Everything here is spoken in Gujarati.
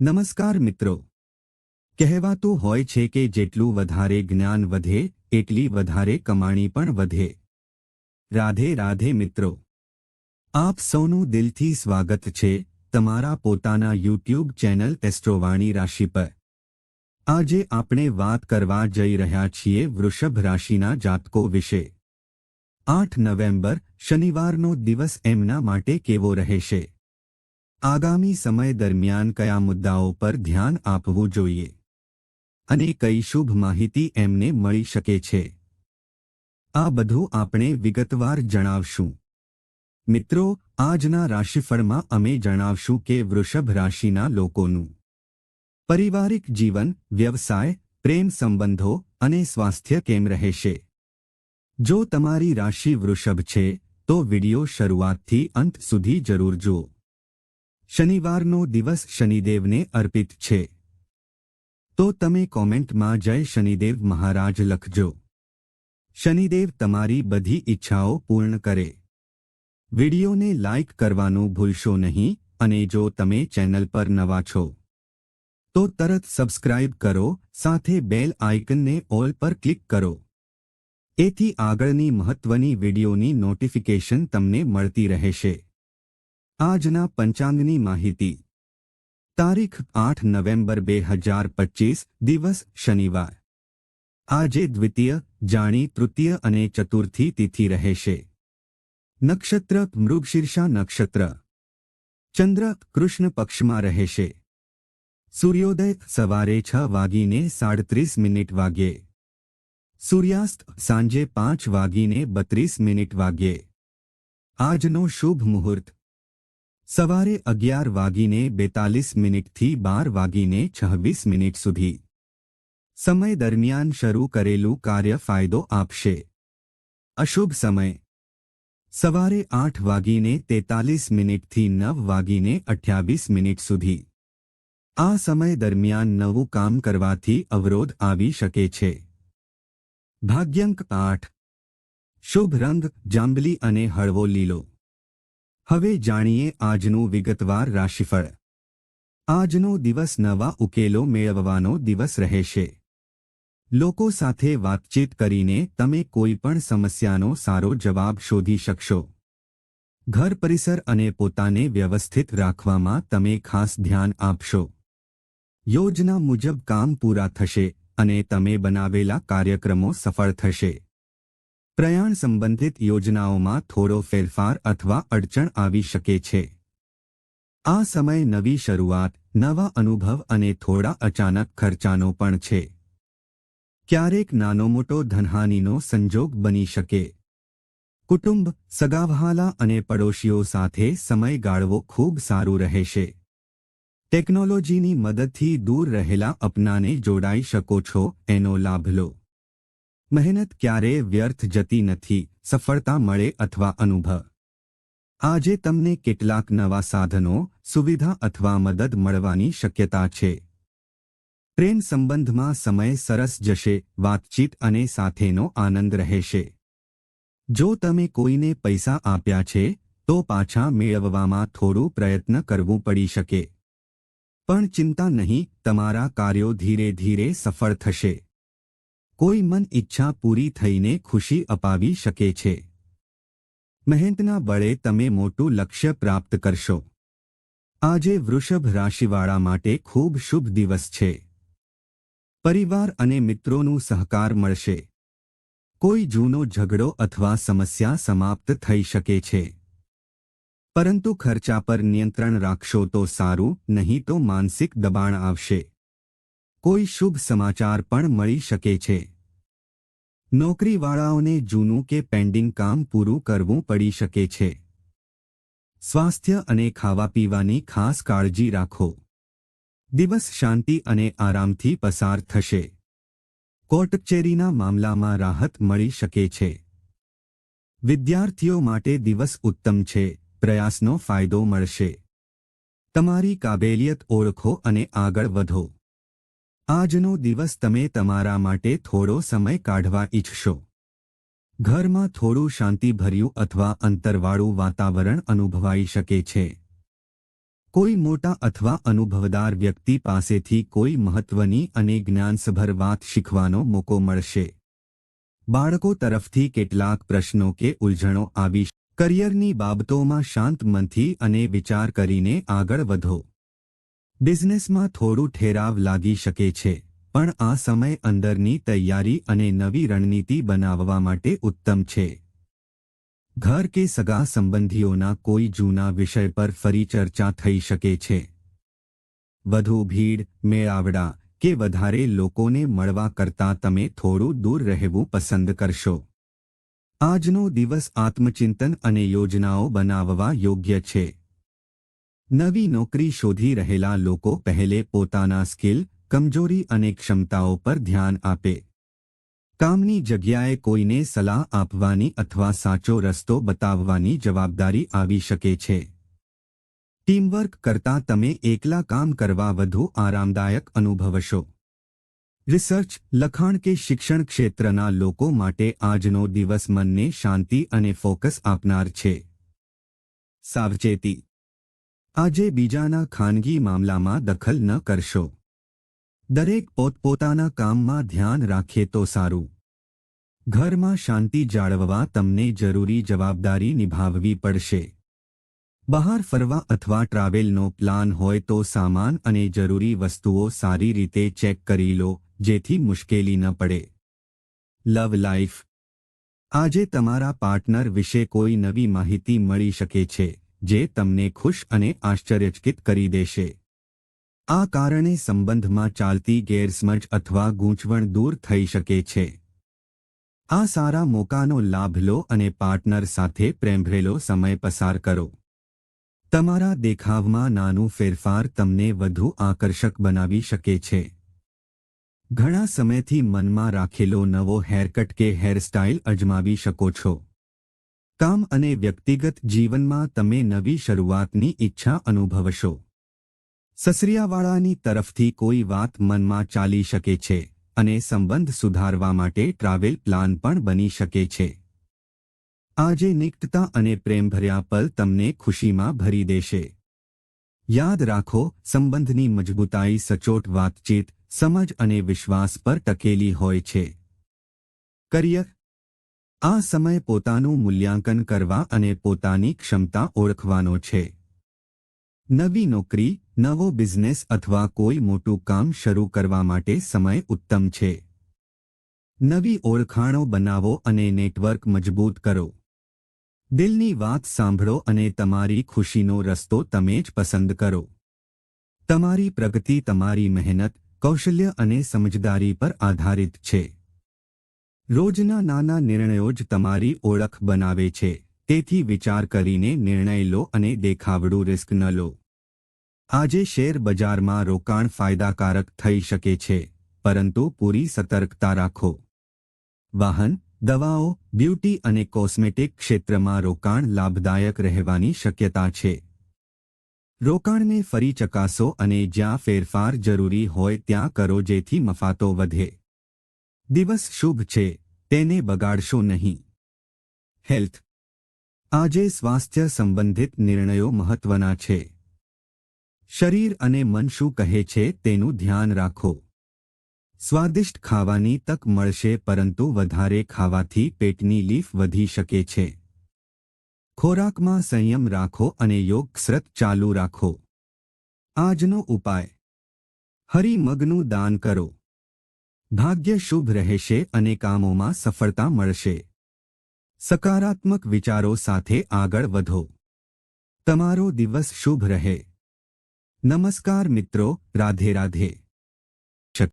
નમસ્કાર મિત્રો. કહેવાતું હોય છે કે જેટલું વધારે જ્ઞાન વધે, એટલી વધારે કમાણી પણ વધે. રાધે રાધે મિત્રો. આપ સૌનું દિલથી સ્વાગત છે તમારા પોતાના યુટ્યુબ ચેનલ એસ્ટ્રોવાણી રાશિ પર. આજે આપણે વાત કરવા જઈ રહ્યા છીએ વૃષભ રાશિના જાતકો વિશે. આઠ નવેમ્બર શનિવારનો દિવસ એમના માટે કેવો રહેશે? આગામી સમય દરમિયાન કયા મુદ્દાઓ પર ધ્યાન આપવું જોઈએ? અને કઈ શુભ માહિતી એમને મળી શકે છે? આ બધું આપણે વિગતવાર જણાવશું. મિત્રો, આજના રાશિફળમાં અમે જણાવશું કે વૃષભ રાશિના લોકોનું પરિવારિક જીવન, વ્યવસાય, પ્રેમ સંબંધો અને સ્વાસ્થ્ય કેમ રહેશે? જો તમારી રાશિ વૃષભ છે, તો વિડિયો શરૂઆતથી અંત સુધી જરૂર જુઓ. શનિવારનો દિવસ શનિદેવને અર્પિત છે. તો તમે કોમેન્ટમાં જય શનિદેવ મહારાજ લખજો. શનિદેવ તમારી બધી ઈચ્છાઓ પૂર્ણ કરે. વિડિયોને લાઇક કરવાનું ભૂલશો નહીં અને જો તમે ચેનલ પર નવા છો, તો તરત સબસ્ક્રાઇબ કરો, સાથે બેલ આઇકનને ઓલ પર ક્લિક કરો. એથી આગળની મહત્વની વિડિયોની નોટિફિકેશન તમને મળતી રહેશે. આજના પંચાંગની માહિતી. તારીખ આઠ નવેમ્બર બે હજાર પચીસ, દિવસ શનિવાર. આજે દ્વિતીય, જાણી તૃતીય અને ચતુર્થી તિથિ રહેશે. નક્ષત્ર, મૃગશીર્ષા નક્ષત્ર. ચંદ્ર, કૃષ્ણ પક્ષમાં રહેશે. સૂર્યોદય, સવારે છ વાગીને સાડત્રીસ મિનિટ વાગ્યે. સૂર્યાસ્ત, સાંજે પાંચ વાગીને બત્રીસ મિનિટ વાગ્યે. આજનો શુભ મુહૂર્ત. સવારે અગિયાર વાગીને બેતાલીસ મિનિટથી બાર વાગીને છવ્વીસ મિનિટ સુધી. સમય દરમિયાન શરૂ કરેલું કાર્ય ફાયદો આપશે. અશુભ સમય. સવારે આઠ વાગીને તેતાલીસ મિનિટથી નવ વાગીને અઠ્યાવીસ મિનિટ સુધી. આ સમય દરમિયાન નવું કામ કરવાથી અવરોધ આવી શકે છે. ભાગ્યંક આઠ. શુભ રંગ, જાંબલી અને હળવો લીલો. હવે જાણીએ આજનું વિગતવાર રાશિફળ. આજનો દિવસ નવા ઉકેલો મેળવવાનો દિવસ રહેશે. લોકો સાથે વાતચીત કરીને તમે કોઈ પણ સમસ્યાનો સારો જવાબ શોધી શકશો. ઘર પરિસર અને પોતાને વ્યવસ્થિત રાખવામાં તમે ખાસ ધ્યાન આપશો. યોજના મુજબ કામ પૂરા થશે અને તમે બનાવેલા કાર્યક્રમો સફળ થશે. પ્રયાણ સંબંધિત યોજનાઓમાં થોડો ફેરફાર અથવા અડચણ આવી શકે છે. આ સમય નવી શરૂઆત, નવા અનુભવ અને થોડા અચાનક ખર્ચાનો પણ છે. ક્યારેક નાનો મોટો ધનહાનિનો સંજોગ બની શકે. કુટુંબ, સગાવહાલા અને પડોશીઓ સાથે સમય ગાળવો ખૂબ સારું રહેશે. ટેકનોલોજીની મદદથી દૂર રહેલા અપનાને જોડાઈ શકો છો, એનો લાભ લો. મહેનત ક્યારેય વ્યર્થ જતી નથી, સફળતા મળે અથવા અનુભવ. આજે તમને કેટલાક નવા સાધનો, સુવિધા અથવા મદદ મળવાની શક્યતા છે. પ્રેમ સંબંધમાં સમય સરસ જશે, વાતચીત અને સાથેનો આનંદ રહેશે. જો તમે કોઈને પૈસા આપ્યા છે, તો પાછા મેળવવામાં થોડું પ્રયત્ન કરવું પડી શકે. પણ ચિંતા નહીં, તમારા કાર્યો ધીરે ધીરે સફળ થશે. કોઈ મન ઈચ્છા પૂરી થઈને ખુશી અપાવી શકે છે. મહેનતના બળે તમે મોટું લક્ષ્ય પ્રાપ્ત કરશો. આજે વૃષભ રાશિવાળા માટે ખૂબ શુભ દિવસ છે. પરિવાર અને મિત્રોનું સહકાર મળશે. કોઈ જૂનો ઝઘડો અથવા સમસ્યા સમાપ્ત થઈ શકે છે. પરંતુ ખર્ચા પર નિયંત્રણ રાખશો તો સારું, નહીં તો માનસિક દબાણ આવશે. કોઈ શુભ સમાચાર પણ મળી શકે છે. નોકરીવાળાઓને જૂનું કે પેન્ડિંગ કામ પૂરું કરવું પડી શકે છે. સ્વાસ્થ્ય અને ખાવા પીવાની ખાસ કાળજી રાખો. દિવસ શાંતિ અને આરામથી પસાર થશે. કોર્ટ કચેરીના મામલામાં રાહત મળી શકે છે. વિદ્યાર્થીઓ માટે દિવસ ઉત્તમ છે, પ્રયાસનો ફાયદો મળશે. તમારી કાબેલિયત ઓળખો અને આગળ વધો. આજનો દિવસ તમે તમારા માટે થોડો સમય કાઢવા ઈચ્છશો. ઘરમાં થોડું શાંતિભર્યું અથવા અંતરવાળું વાતાવરણ અનુભવાઈ શકે છે. કોઈ મોટા અથવા અનુભવદાર વ્યક્તિ પાસેથી કોઈ મહત્વની અને જ્ઞાનસભર વાત શીખવાનો મોકો મળશે. બાળકો તરફથી કેટલાક પ્રશ્નો કે ઉલઝણો આવી કરિયરની બાબતોમાં શાંત મનથી અને વિચાર કરીને આગળ વધો. બિઝનેસમાં થોડું ઠેરાવ લાગી શકે છે, પણ આ સમય અંદરની તૈયારી અને નવી રણનીતિ બનાવવા માટે ઉત્તમ છે. ઘર કે સગા સંબંધીઓના કોઈ જૂના વિષય પર ફરી ચર્ચા થઈ શકે છે. વધુ ભીડ, મેળાવડા કે વધારે લોકોને મળવા કરતાં તમે થોડું દૂર રહેવું પસંદ કરશો. આજનો દિવસ આત્મચિંતન અને યોજનાઓ બનાવવા યોગ્ય છે. નવી નોકરી શોધી રહેલા લોકો પહેલે પોતાના સ્કિલ, કમજોરી અને ક્ષમતાઓ પર ધ્યાન આપે. કામની જગ્યાએ કોઈને સલાહ આપવાની અથવા સાચો રસ્તો બતાવવાની જવાબદારી આવી શકે છે. ટીમવર્ક કરતાં તમે એકલા કામ કરવા વધુ આરામદાયક અનુભવશો. રિસર્ચ, લખાણ કે શિક્ષણ ક્ષેત્રના લોકો માટે આજનો દિવસ મનને શાંતિ અને ફોકસ આપનાર છે. સાવચેતી આજે બીજાના ખાનગી મામલામાં દખલ ન કરશો. દરેક પોતપોતાના કામમાં ધ્યાન રાખે તો સારું. ઘરમાં શાંતિ જાળવવા તમને જરૂરી જવાબદારી નિભાવવી પડશે. બહાર ફરવા અથવા ટ્રાવેલનો પ્લાન હોય તો સામાન અને જરૂરી વસ્તુઓ સારી રીતે ચેક કરી લો, જેથી મુશ્કેલી ન પડે. લવ લાઇફ આજે તમારા પાર્ટનર વિશે કોઈ નવી માહિતી મળી શકે છે. જે તમને ખુશ અને આશ્ચર્યચકિત કરી દેશે. આ કારણે સંબંધમાં ચાલતી ગેરસમજ અથવા ગૂંચવણ દૂર થઈ શકે છે. આ સારા મોકાનો લાભ લો અને પાર્ટનર સાથે પ્રેમભરેલો સમય પસાર કરો. તમારા દેખાવમાં નાનું ફેરફાર તમને વધુ આકર્ષક બનાવી શકે છે. ઘણા સમયથી મનમાં રાખેલો નવો હેરકટ કે હેરસ્ટાઇલ અજમાવી શકો છો. કામ અને વ્યક્તિગત જીવનમાં તમે નવી શરૂઆતની ઈચ્છા અનુભવશો. સસરિયાવાળાની તરફથી કોઈ વાત મનમાં ચાલી શકે છે અને સંબંધ સુધારવા માટે ટ્રાવેલ પ્લાન પણ બની શકે છે. આજે નિકટતા અને પ્રેમભર્યા પલ તમને ખુશીમાં ભરી દેશે. યાદ રાખો, સંબંધની મજબૂતાઈ, સચોટ વાતચીત, સમજ અને વિશ્વાસ પર ટકેલી હોય છે. કરિયર આ સમય પોતાનું મૂલ્યાંકન કરવા અને પોતાની ક્ષમતા ઓળખવાનો છે. નવી નોકરી, નવો બિઝનેસ અથવા કોઈ મોટું કામ શરૂ કરવા માટે સમય ઉત્તમ છે. નવી ઓળખાણો બનાવો અને નેટવર્ક મજબૂત કરો. દિલની વાત સાંભળો અને તમારી ખુશીનો રસ્તો તમે જ પસંદ કરો. તમારી પ્રગતિ તમારી મહેનત, કૌશલ્ય અને સમજદારી પર આધારિત છે. રોજના નાના નિર્ણયો જ તમારી ઓળખ બનાવે છે. તેથી વિચાર કરીને નિર્ણય લો અને દેખાવડું રિસ્ક ન લો. આજે શેર બજારમાં રોકાણ ફાયદાકારક થઈ શકે છે, પરંતુ પૂરી સતર્કતા રાખો. વાહન, દવાઓ, બ્યુટી અને કોસ્મેટિક ક્ષેત્રમાં રોકાણ લાભદાયક રહેવાની શક્યતા છે. રોકાણને ફરી ચકાસો અને જ્યાં ફેરફાર જરૂરી હોય ત્યાં કરો જેથી મફાતો વધે. દિવસ શુભ છે, તેને બગાડશો નહીં. હેલ્થ. આજે સ્વાસ્થ્ય સંબંધિત નિર્ણયો મહત્વના છે. શરીર અને મન શું કહે છે તેનું ધ્યાન રાખો. સ્વાદિષ્ટ ખાવાની તક મળશે પરંતુ વધારે ખાવાથી પેટની લીફ વધી શકે છે. ખોરાકમાં સંયમ રાખો અને યોગ કસરત ચાલુ રાખો. આજનો ઉપાય. હરી મગનું દાન કરો. ભાગ્ય શુભ રહેશે અને કામોમાં સફળતા મળશે. સકારાત્મક વિચારો સાથે આગળ વધો. તમારો દિવસ શુભ રહે. નમસ્કાર મિત્રો, રાધે રાધે.